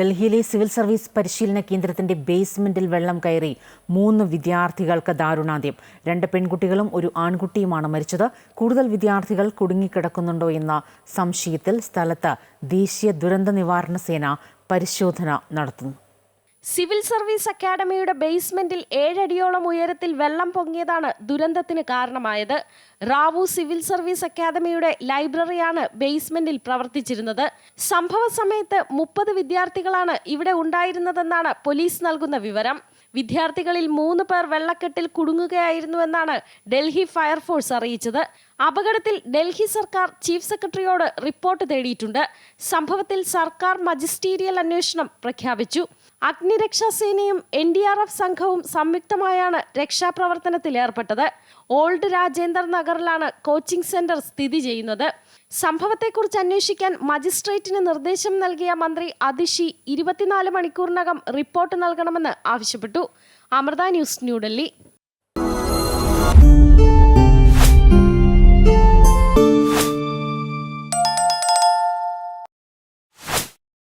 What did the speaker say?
ഡൽഹിയിലെ civil service പരിശീലന കേന്ദ്രത്തിന്റെ ബേസ്മെന്റിൽ വെള്ളം കയറി മൂന്ന് വിദ്യാർത്ഥികൾക്ക് ദാരുണാന്ത്യം. രണ്ട് പെൺകുട്ടികളും ഒരു ആൺകുട്ടിയുമാണ് മരിച്ചത്. കൂടുതൽ വിദ്യാർത്ഥികൾ കുടുങ്ങിക്കിടക്കുന്നുണ്ടോ എന്ന സംശയത്തിൽ സ്ഥലത്ത് ദേശീയ ദുരന്ത നിവാരണ സേന പരിശോധന നടത്തുന്നു. സിവിൽ സർവീസ് അക്കാദമിയുടെ ബേസ്മെന്റിൽ ഏഴടിയോളം ഉയരത്തിൽ വെള്ളം പൊങ്ങിയതാണ് ദുരന്തത്തിന് കാരണമായത്. റാവു സിവിൽ സർവീസ് അക്കാദമിയുടെ ലൈബ്രറിയാണ് ബേസ്മെന്റിൽ പ്രവർത്തിച്ചിരുന്നത്. സംഭവ സമയത്ത് മുപ്പത് വിദ്യാർത്ഥികളാണ് ഇവിടെ ഉണ്ടായിരുന്നതെന്നാണ് പോലീസ് നൽകുന്ന വിവരം. വിദ്യാർത്ഥികളിൽ മൂന്ന് പേർ വെള്ളക്കെട്ടിൽ കുടുങ്ങുകയായിരുന്നുവെന്നാണ് ഡൽഹി ഫയർഫോഴ്സ് അറിയിച്ചത്. അപകടത്തിൽ ഡൽഹി സർക്കാർ ചീഫ് സെക്രട്ടറിയോട് റിപ്പോർട്ട് തേടിയിട്ടുണ്ട്. സംഭവത്തിൽ സർക്കാർ മജിസ്റ്റീരിയൽ അന്വേഷണം പ്രഖ്യാപിച്ചു. അഗ്നിരക്ഷാസേനയും എൻ ഡി ആർ എഫ് സംഘവും സംയുക്തമായാണ് രക്ഷാപ്രവർത്തനത്തിൽ ഏർപ്പെട്ടത്. ഓൾഡ് രാജേന്ദർ നഗറിലാണ് കോച്ചിംഗ് സെന്റർ സ്ഥിതി ചെയ്യുന്നത്. സംഭവത്തെക്കുറിച്ച് അന്വേഷിക്കാൻ മജിസ്ട്രേറ്റിന് നിർദ്ദേശം നൽകിയ മന്ത്രി അതിഷി ഇരുപത്തിനാല് മണിക്കൂറിനകം റിപ്പോർട്ട് നൽകണമെന്ന് ആവശ്യപ്പെട്ടു. അമൃത ന്യൂസ് ന്യൂഡൽഹി.